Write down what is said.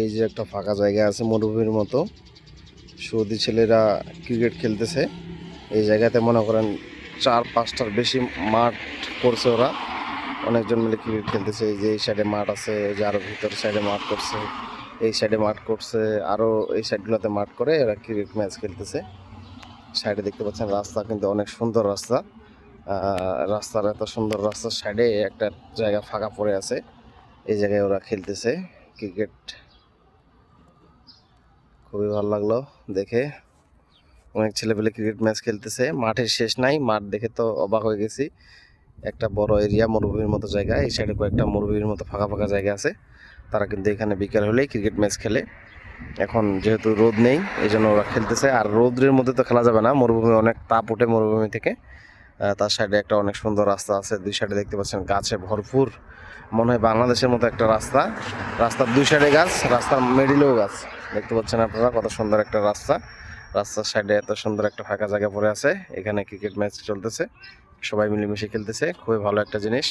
এই যে একটা ফাঁকা জায়গা আছে মরুভূমির মতো। সৌদি ছেলেরা ক্রিকেট খেলতেছে। এই জায়গাতে মনে করেন চার পাঁচটার বেশি মাঠ করছে ওরা। অনেকজন মিলে ক্রিকেট খেলতেছে। এই যে এই সাইডে মাঠ আছে, এই যে আরও ভিতর সাইডে মাঠ করছে, এই সাইডে মাঠ করছে, আরও এই সাইডগুলোতে মাঠ করে এরা ক্রিকেট ম্যাচ খেলতেছে। সাইডে দেখতে পাচ্ছেন রাস্তা কিন্তু অনেক সুন্দর রাস্তা। রাস্তার এত সুন্দর রাস্তার সাইডে একটা জায়গা ফাঁকা পড়ে আছে। এই জায়গায় ওরা খেলতেছে ক্রিকেট। খুবই ভালো লাগল দেখে। অনেক ছেলেপেলে ক্রিকেট ম্যাচ খেলতেছে। মাঠের শেষ নাই, মাঠ দেখে তো অবাক হয়ে গেছি। একটা বড় এরিয়া মরুভূমির মতো জায়গা, এই সাইডে কয়েকটা মরুভূমির মতো ফাঁকা ফাঁকা জায়গা আছে। তারা কিন্তু এখানে বিকেল হলেই ক্রিকেট ম্যাচ খেলে। এখন যেহেতু রোদ নেই এই জন্য ওরা খেলতেছে। আর রোদ্রের মধ্যে তো খেলা যাবে না, মরুভূমি অনেক তাপ ওঠে মরুভূমি থেকে। তার সাইডে একটা অনেক সুন্দর রাস্তা আছে। দুই সাইডে দেখতে পাচ্ছেন গাছে ভরপুর, মনে হয় বাংলাদেশের মতো একটা রাস্তা। রাস্তার দুই সাইডে গাছ, রাস্তার মিডিলেও গাছ। দেখতে পাচ্ছেন আপনারা কত সুন্দর একটা রাস্তা। রাস্তার সাইডে এত সুন্দর একটা ফাঁকা জায়গা পড়ে আছে। এখানে ক্রিকেট ম্যাচ চলতেছে। সবাই মিলেমিশে খেলতেছে। খুবই ভালো একটা জিনিস।